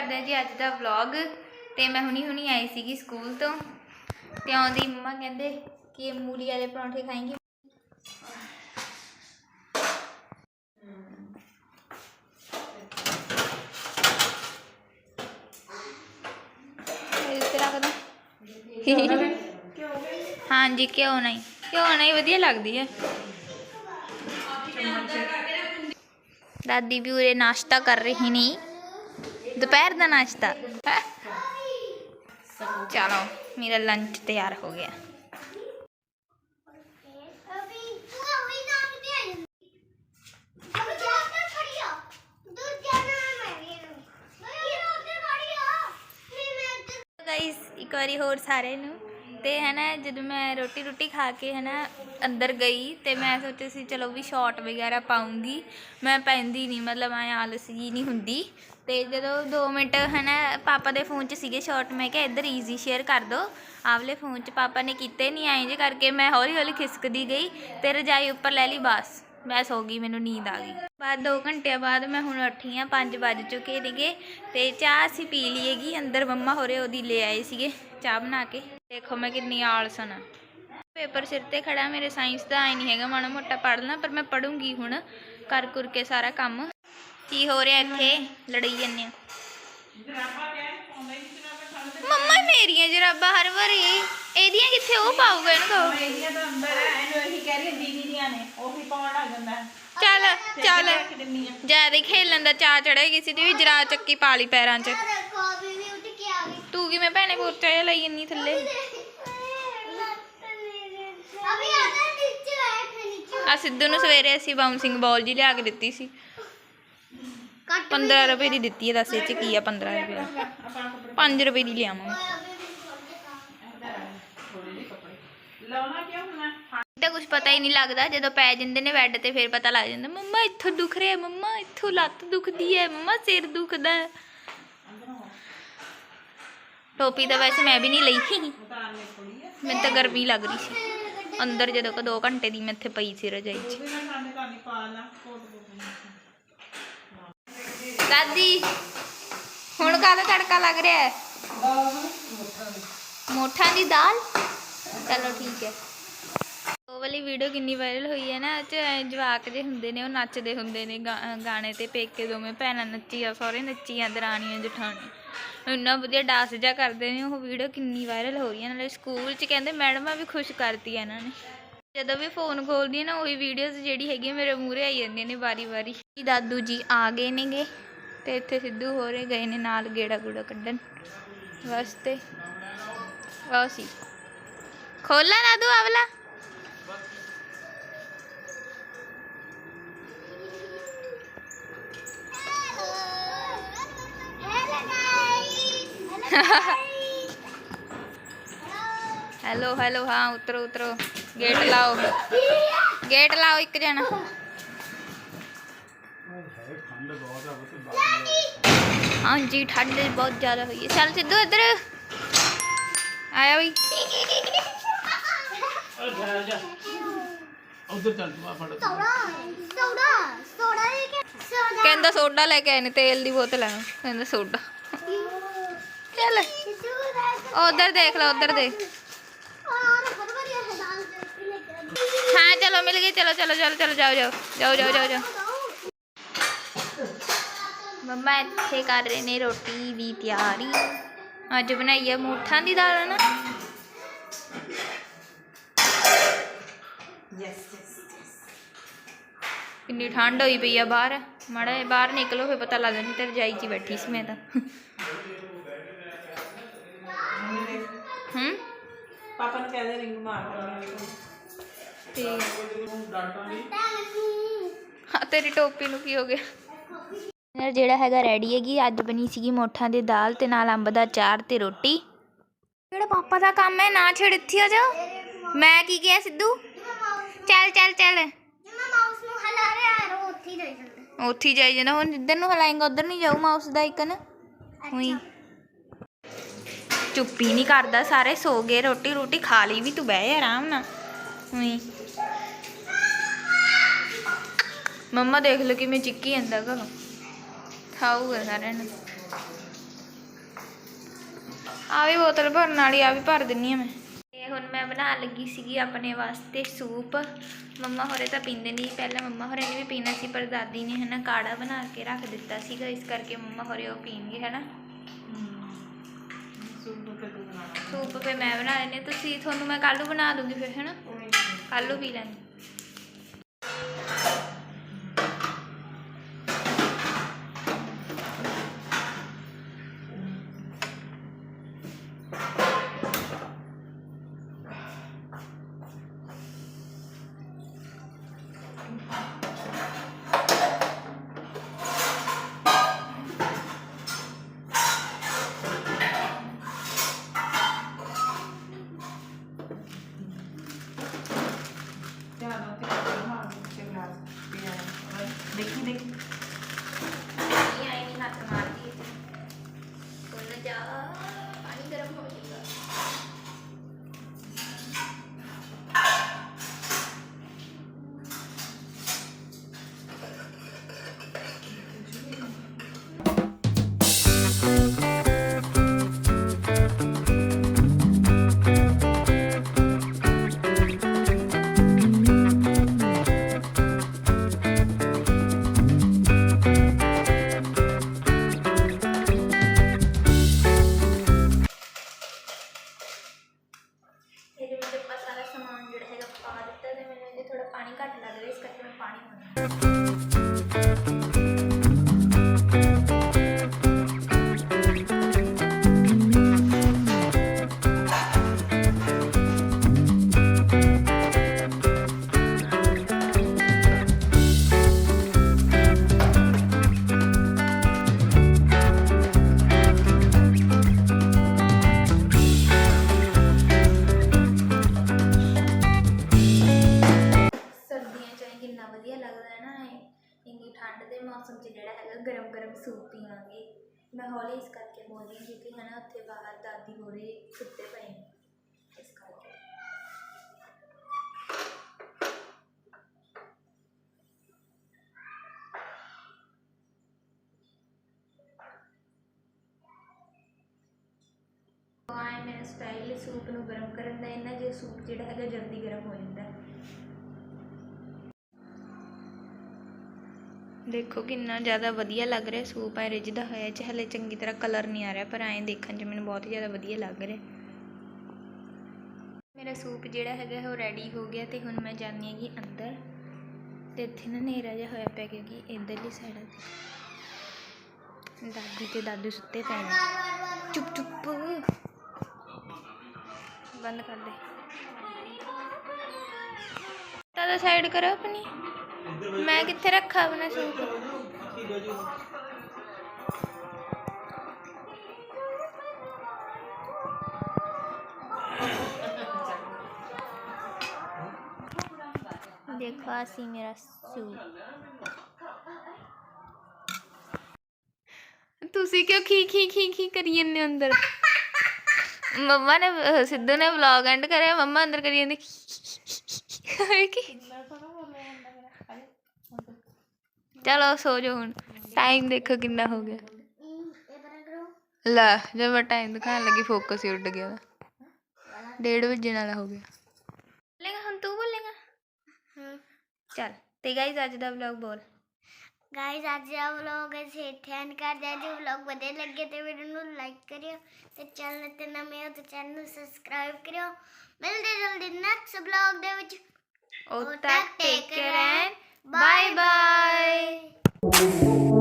ਕਰਦੇ ਹਾਂ ਜੀ ਅੱਜ ਦਾ ਵਲੌਗ ਤੇ ਮੈਂ ਹੁਣੀ ਹੁਣੀ ਆਈ ਸੀਗੀ ਸਕੂਲ ਤੋਂ। ਤੇ ਆਉਂਦੀ ਮੰਮਾ ਕਹਿੰਦੇ ਕਿ ਮੂਲੀ ਵਾਲੇ ਪਰੌਂਠੇ ਖਾਏਂਗੇ। ਹਾਂਜੀ ਕਿਉਂ ਨਹੀਂ ਕਿਉਂ ਨਹੀਂ ਵਧੀਆ ਲੱਗਦੀ ਹੈ। ਦਾਦੀ ਵੀ ਉਰੇ ਨਾਸ਼ਤਾ ਕਰ ਰਹੀ ਨੇ। ਦੁਪਹਿਰ ਦਾ ਨਾਸ਼ਤਾ ਚਲੋ ਮੇਰਾ ਲੰਚ ਤਿਆਰ ਹੋ ਗਿਆ ਗਾਇਸ ਇੱਕ ਵਾਰੀ ਹੋਰ ਸਾਰੇ ਨੂੰ ਤੇ ਹੈ ਨਾ, ਜਦੋਂ ਮੈਂ ਰੋਟੀ ਰੋਟੀ ਖਾ ਕੇ ਹੈ ਨਾ ਅੰਦਰ ਗਈ ਤੇ ਮੈਂ ਸੋਚਿਆ ਸੀ, ਚਲੋ ਵੀ ਸ਼ਾਰਟ ਵਗੈਰਾ ਪਾਉਂਗੀ। ਮੈਂ ਪੈਂਦੀ ਨਹੀਂ ਮਤਲਬ ਐ ਆਲਸ ਜੀ ਨਹੀਂ ਹੁੰਦੀ। ਤੇ ਜਦੋਂ 2 ਮਿੰਟ ਹੈ ਨਾ, ਪਾਪਾ ਦੇ ਫੋਨ 'ਚ ਸੀਗੇ ਸ਼ਾਰਟ ਮੈਂ ਕਿਹਾ ਇੱਧਰ ਈਜ਼ੀ ਸ਼ੇਅਰ ਕਰ ਦੋ। ਆਵਲੇ ਫੋਨ 'ਚ ਪਾਪਾ ਨੇ ਕੀਤੇ ਨਹੀਂ ਆਏ ਜੇ ਕਰਕੇ ਮੈਂ ਹੌਲੀ ਹੌਲੀ ਖਿਸਕਦੀ ਗਈ ਤੇ ਰਜਾਈ ਉੱਪਰ ਲੈ ਲਈ ਬਸ। ਮੈਂ ਸੋ ਗਈ, ਮੈਨੂੰ ਨੀਂਦ ਆ ਗਈ। ਬਾਅਦ 2 ਘੰਟਿਆਂ ਬਾਅਦ ਮੈਂ ਹੁਣ ਉੱਠੀ ਆ 5 ਵੱਜ ਚੁੱਕੇ ਨੇਗੇ ਤੇ ਚਾਹ ਅਸੀਂ ਪੀ ਲਈਏਗੀ, ਅੰਦਰ ਮੰਮਾ ਹੋਰੇ ਉਹਦੀ ਲੈ ਆਏ ਸੀਗੇ ਚਾਹ ਬਣਾ ਕੇ। ਦੇਖੋ ਮੈਂ ਕਿੰਨੀ ਆਲਸਨ ਆ ਪੇਪਰ ਸਿਰ ਤੇ ਖੜਾ, ਮੇਰੇ ਸਾਇੰਸ ਦਾ ਆਈ ਨਹੀਂ ਹੈਗਾ, ਮਾੜਾ ਮੋਟਾ ਪੜ੍ਹਨਾ ਪਰ ਮੈਂ ਪੜੂੰਗੀ ਹੁਣ, ਕਰ ਕਰ ਕੇ ਸਾਰਾ ਕੰਮ। ਕੀ ਹੋ ਰਿਹਾ ਇੱਥੇ? ਲੜਾਈ ਜੰਨੇ ਆ। ਮੰਮਾ, ਮੇਰੀਆਂ ਜਰਾਬਾਂ ਹਰ ਵਾਰੀ। ਇਹਦੀਆਂ ਕਿੱਥੇ ਉਹ ਪਾਊਗਾ ਇਹਨੂੰ ਕਹੋ ਇਹਦੀਆਂ ਤਾਂ ਅੰਦਰ ਹੈ ਇਹਨੂੰ ਇਹੀ ਕਹਿ ਰਹੀ ਦੀਦੀ ਦੀਆਂ ਨੇ ਉਹ ਵੀ ਪਾਉਣ ਲੱਗ ਜਾਂਦਾ। ਹੈ। ਚੱਲ। ਚੱਲ ਜ਼ਿਆਦਾ ਹੀ ਖੇਲਣ ਦਾ ਚਾਹ ਚੜਿਆ ਕਿਸੇ ਦੀ ਵੀ ਜਰਾ ਚੱਕੀ ਪਾ ਲਈ ਪੈਰਾਂ 'ਚ। ਦੇਖੋ ਅਭੀ ਵੀ ਉੱਠ ਕੇ ਆ ਗਈ। ਤੂੰ ਕਿਵੇਂ ਭੈਣੇ ਪੋਚਾ ਜਿਹਾ ਲਈ ਜੰਨੀ ਥੱਲੇ? ਅਭੀ ਆ ਜਾ ਨੀਚੇ ਬੈਠ ਨੀਚੇ ਆ ਸਿੱਧੂ ਨੂੰ ਸਵੇਰੇ ਅਸੀਂ ਬਾਉਂਸਿੰਗ ਬਾਲ ਜੀ ਲਿਆ ਕੇ ਦਿੱਤੀ ਸੀ। ਕੱਟ 15 ਰੁਪਏ ਦੀ ਦਿੱਤੀ ਹੈ ਦੱਸ ਇਹ ਚ ਕੀ ਆ 15 ਰੁਪਏ 5 ਰੁਪਏ ਦੀ ਲਿਆਵਾਂ ਲਾਉਣਾ ਕਿਉਂ ਹੁਣ ਤਾਂ ਕੁਝ ਪਤਾ ਹੀ ਨਹੀਂ ਲੱਗਦਾ ਜਦੋਂ ਪੈ ਜਾਂਦੇ ਨੇ ਬੈੱਡ ਤੇ ਫਿਰ ਪਤਾ ਲੱਗ ਜਾਂਦਾ ਮੰਮਾ ਇੱਥੋਂ ਦੁਖ ਰਿਹਾ ਮੰਮਾ ਇੱਥੋਂ ਲੱਤ ਦੁਖਦੀ ਹੈ ਮੰਮਾ ਸਿਰ ਦੁਖਦਾ ਹੈ। ਟੋਪੀ ਤਾਂ ਵੈਸੇ ਮੈਂ ਵੀ ਨਹੀਂ ਲਈ ਉਤਾਰਨੇ ਥੋੜੀ ਆ ਮੈਨੂੰ ਤਾਂ ਗਰਮੀ ਲੱਗ ਰਹੀ ਸੀ। ਅੰਦਰ ਜਦੋਂ ਕੋ 2 ਘੰਟੇ ਦੀ ਮੈਂ ਇੱਥੇ ਪਈ ਸੀ ਰਜਾਈ 'ਚ। ਉਹਦੇ ਨਾਲ ਸਾਡੇ ਘਰ ਨਹੀਂ ਪਾ ਲਾ ਕੋਟ ਕੋਟ ਦਾਦੀ ਹੁਣ ਕਾਹਦਾ ਤੜਕਾ ਲੱਗ ਰਿਹਾ ਹੈ? ਮੋਠਾਂ ਦੀ ਦਾਲ? ਚਲੋ ਠੀਕ ਹੈ। ਉਹ ਵਾਲੀ ਵੀਡੀਓ ਕਿੰਨੀ ਵਾਇਰਲ ਹੋਈ ਹੈ ਨਾ 'ਚ ਜਵਾਕ ਜੇ ਹੁੰਦੇ ਨੇ, ਉਹ ਨੱਚਦੇ ਹੁੰਦੇ ਨੇ ਗਾ- ਗਾਣੇ ਤੇ ਪੇਕੇ ਦੋਵੇਂ ਭੈਣਾਂ ਨੱਚੀਆਂ, ਸਹੁਰੇ ਨੱਚੀਆਂ, ਦਰਾਣੀਆਂ, ਜਠਾਣੀਆਂ। ਇੰਨਾ ਵਧੀਆ ਡਾਂਸ ਜਿਹਾ ਕਰਦੇ ਨੇ, ਉਹ ਵੀਡੀਓ ਕਿੰਨੀ ਵਾਇਰਲ ਹੋ ਰਹੀ ਹੈ। ਨਾਲੇ ਸਕੂਲ 'ਚ ਕਹਿੰਦੇ ਮੈਡਮਾਂ ਵੀ ਖੁਸ਼ ਕਰਤੀ ਇਹਨਾਂ ਨੇ। ਜਦੋਂ ਵੀ ਫੋਨ ਖੋਲਦੀ ਆ ਨਾ, ਉਹੀ ਵੀਡੀਓਜ਼ ਜਿਹੜੀ ਹੈਗੀ ਆ ਮੇਰੇ ਮੂਹਰੇ ਆਈ ਜਾਂਦੀਆਂ ਨੇ ਵਾਰੀ-ਵਾਰੀ ਦਾਦੂ ਜੀ ਆ ਗਏ ਨੇਗੇ, ਤੇ ਇੱਥੇ ਸਿੱਧੂ ਹੋ ਰਹੇ ਗਏ ਨੇ ਨਾਲ ਗੇੜਾ ਗੂੜਾ ਕੱਢਣ ਵਾਸਤੇ। ਆ ਸੀ। ਖੋਲਾ ਦਾਦੂ ਆਵਲਾ ਹੈਲੋ ਹੈਲੋ ਹਾਂ ਉਤਰੋ ਉਤਰੋ ਗੇਟ ਲਾਓ ਗੇਟ ਲਾਓ ਇੱਕ ਜਣਾ ਹਾਂਜੀ ਠੰਡ ਬਹੁਤ ਜ਼ਿਆਦਾ ਹੋਈ ਹੈ ਚੱਲ ਸਿੱਧੂ ਇੱਧਰ ਆਇਆ ਵੀ ਉਧਰ ਚੱਲ ਤੂੰ ਆ ਫੜ ਸੋੜਾ ਸੋੜਾ ਸੋੜਾ ਲੈ ਕੇ ਸੋੜਾ ਕਹਿੰਦਾ ਸੋਡਾ ਲੈ ਕੇ ਆਏ ਨੇ ਤੇਲ ਦੀ ਬੋਤਲ ਆ। ਕਹਿੰਦਾ ਸੋਡਾ। ਚੱਲ। ਉਧਰ ਦੇਖ ਲਓ ਉਧਰ ਦੇਖ। ਹੈ ਲੈ ਚਲੋ ਮਿਲ ਗਏ ਚਲੋ ਚਲੋ ਚਲੋ ਚਲੋ ਜਾਓ ਜਾਓ ਜਾਓ ਜਾਓ ਜਾਓ ਜਾਓ। ਮੰਮਾ ਇੱਥੇ ਕਰ ਰਹੇ ਨੇ ਰੋਟੀ ਦੀ ਤਿਆਰੀ। ਅੱਜ ਬਣਾਈ ਹੈ ਮੋਠਾਂ ਦੀ ਦਾਲ ਨਾ? ਯੈਸ ਯੈਸ ਕਿੰਨੀ ਠੰਡ ਹੋਈ ਪਈ ਆ ਬਾਹਰ। ਮਾੜਾ ਜਿਹਾ ਬਾਹਰ ਨਿਕਲੋ ਫੇ ਪਤਾ ਲੱਗ ਜਾਂਦਾ ਤੇ ਰਜਾਈ 'ਚ ਹੀ ਬੈਠੀ ਸੀ ਮੈਂ ਤਾਂ। ਹੂੰ? ਪਾਪਾ ਨੂੰ ਕਹਿ ਦੇ ਰਿੰਗ ਮਾਰ ਦੇ ਠੀਕ। ਹਾਂ ਤੇਰੀ ਟੋਪੀ ਨੂੰ ਕੀ ਹੋ ਗਿਆ? ਯਾਰ ਜਿਹੜਾ ਹੈਗਾ ਰੈਡੀ ਹੈਗੀ ਅੱਜ ਬਣੀ ਸੀਗੀ ਮੋਠਾਂ ਦੀ ਦਾਲ ਤੇ ਨਾਲ ਅੰਬ ਦਾ ਚਾਰ ਤੇ ਰੋਟੀ। ਜਿਹੜਾ ਪਾਪਾ ਦਾ ਕੰਮ ਹੈ ਨਾ ਛੇੜ ਇੱਥੇ ਆ ਜਾ। ਮੈਂ ਕੀ ਕਿਹਾ ਸਿੱਧੂ? ਚੱਲ ਚੱਲ ਚੱਲ। ਜਿਵੇਂ ਮਾਊਸ ਨੂੰ ਹਿਲਾ ਰਿਹਾ ਹੈ ਉਹ ਉੱਥੇ ਹੀ ਰਹਿ ਜਾਂਦਾ। ਉੱਥੇ ਹੀ ਜਾਈ ਜਾਂਦਾ। ਹੁਣ ਜਿੱਧਰ ਨੂੰ ਹਲਾਏਗਾ ਉਧਰ ਨਹੀਂ ਜਾਊ ਮਾਊਸ ਦਾ ਆਈਕਨ ਉਹੀ। ਚੁੱਪੀ ਨਹੀਂ ਕਰਦਾ ਸਾਰੇ ਸੋ ਗਏ ਰੋਟੀ ਰੋਟੀ ਖਾ ਲਈ ਵੀ ਤੂੰ ਬਹਿ ਆਰਾਮ ਨਾਲ। ਉਹੀ। ਮੰਮਾ ਦੇਖ ਲਓ ਕਿਵੇਂ ਚਿੱਕੀ ਜਾਂਦਾ ਘਰੋਂ। ਖਾਊਗਾ ਸਾਰਿਆਂ ਨੂੰ। ਆ ਵੀ ਬੋਤਲ ਭਰਨ ਵਾਲੀ ਆ ਵੀ ਭਰ ਦਿੰਨੀ ਆ ਮੈਂ। ਹੁਣ ਮੈਂ ਬਣਾਉਣ ਲੱਗੀ ਸੀਗੀ ਆਪਣੇ ਵਾਸਤੇ ਸੂਪ। ਮੰਮਾ ਹੋਰੇ ਤਾਂ ਪੀਂਦੇ ਨਹੀਂ ਪਹਿਲਾਂ ਮੰਮਾ ਹੋਰੇ ਨੇ ਵੀ ਪੀਣਾ ਸੀ ਪਰ ਦਾਦੀ ਨੇ ਹਨਾ ਕਾੜਾ ਬਣਾ ਕੇ ਰੱਖ ਦਿੱਤਾ ਸੀਗਾ ਇਸ ਕਰਕੇ ਮੰਮਾ ਹੋਰੇ ਉਹ ਪੀਣਗੇ ਹਨਾ। ਸੂਪ ਤੇ ਮੈਂ ਬਣਾ ਲੈਣੀ ਤੁਸੀਂ ਤੁਹਾਨੂੰ ਮੈਂ ਕੱਲ੍ਹ ਨੂੰ ਬਣਾ ਦੂੰਗੀ ਫਿਰ ਹਨਾ। ਕੱਲ੍ਹ ਨੂੰ ਪੀ ਲਾਂਗੇ ਮੈਂ ਹੌਲੀ ਇਸ ਕਰਕੇ ਬੋਲ ਰਹੀ ਹਾਂ ਕਿਉਂਕਿ ਹਨਾ ਉੱਥੇ ਬਾਹਰ ਦਾਦੀ ਹੋਰੇ ਸੁੱਤੇ ਪਏ ਨੇ। ਇਸ ਕਰਕੇ। ਆਏ ਮੇਰਾ ਸਟਾਈਲ ਸੂਪ ਨੂੰ ਗਰਮ ਕਰਨ ਦਾ। ਇਹਨਾਂ ਜੇ ਸੂਪ ਜਿਹੜਾ ਹੈਗਾ ਜਲਦੀ ਗਰਮ ਹੋ ਜਾਂਦਾ। ਹੈ ਦੇਖੋ ਕਿੰਨਾ ਜ਼ਿਆਦਾ ਵਧੀਆ ਲੱਗ ਰਿਹਾ ਸੂਪ, ਐ ਰਿੱਝਦਾ ਹੋਇਆ, ਇਹ 'ਚ ਹਲੇ ਚੰਗੀ ਤਰ੍ਹਾਂ ਕਲਰ ਨਹੀਂ ਆ ਰਿਹਾ, ਪਰ ਐਂ ਦੇਖਣ 'ਚ ਮੈਨੂੰ ਬਹੁਤ ਜ਼ਿਆਦਾ ਵਧੀਆ ਲੱਗ ਰਿਹਾ। ਮੇਰਾ ਸੂਪ ਜਿਹੜਾ ਹੈਗਾ, ਉਹ ਰੈਡੀ ਹੋ ਗਿਆ ਤੇ ਹੁਣ ਮੈਂ ਜਾਂਦੀ ਹੈਗੀ ਅੰਦਰ ਤੇ ਇੱਥੇ ਨਾ ਹਨੇਰਾ ਜਿਹਾ ਹੋਇਆ ਪਿਆ ਕਿਉਂਕਿ ਇਧਰਲੀ ਸਾਈਡ ਤੇ ਦਾਦੀ ਤੇ ਦਾਦੂ ਸੁੱਤੇ ਪਏ ਨੇ। ਚੁੱਪ ਚੁੱਪ। ਬੰਦ ਕਰ ਦੇ। ਤਾਂ ਸਾਈਡ ਕਰੋ ਆਪਣੀ। ਮੈਂ ਕਿੱਥੇ ਰੱਖਾ ਆਪਣਾ ਸੂਪ ਦੇਖੋ ਅਸੀਂ ਮੇਰਾ ਸੂਪ ਤੁਸੀਂ ਕਿਉਂ ਖੀ ਖੀ ਖੀ ਖੀ ਕਰੀ ਜਾਂਦੇ ਹੋ ਅੰਦਰ? ਮੰਮਾ ਨੇ, ਸਿੱਧੂ ਨੇ ਵਲੌਗ ਐਂਡ ਕਰਿਆ, ਮੰਮਾ ਅੰਦਰ ਕਰੀ ਜਾਂਦੀ। ਕੀ? ਚਲੋ ਸੋ ਜਾਓ ਹੁਣ। ਟਾਈਮ ਦੇਖੋ ਕਿੰਨਾ ਹੋ ਗਿਆ। ਲੈ ਜਦ ਮੈਂ ਟਾਈਮ ਦਿਖਾਉਣ ਲੱਗੀ ਫੋਕਸ ਹੀ ਉੱਡ ਗਿਆ। ਡੇਢ ਵਜੇ ਵਾਲਾ ਹੋ ਗਿਆ। ਬੋਲੇਗਾ ਹੁਣ ਤੂੰ ਬੋਲੇਗਾ? ਚੱਲ ਤੇ ਗਾਈਜ਼ ਅੱਜ ਦਾ ਵਲੌਗ ਬੋਲ। ਗਾਇਸ ਅੱਜ ਦਾ ਵਲੌਗ ਅਸੀਂ ਇੱਥੇ ਐਂਡ ਕਰਦੇ ਹਾਂ। ਜੇ ਵਲੌਗ ਵਧੀਆ ਲੱਗੇ ਤੇ ਵੀਡੀਓ ਨੂੰ ਲਾਈਕ ਕਰਿਓ ਤੇ ਚੈਨਲ ਤੇ ਨਵੇਂ ਹੋ ਤੇ ਚੈਨਲ ਨੂੰ ਸਬਸਕ੍ਰਾਈਬ ਕਰਿਓ। ਮਿਲਦੇ ਜਲਦੀ ਨੈਕਸਟ ਵਲੌਗ ਦੇ ਵਿੱਚ। ਉਹ ਤੱਕ take care and Bye bye.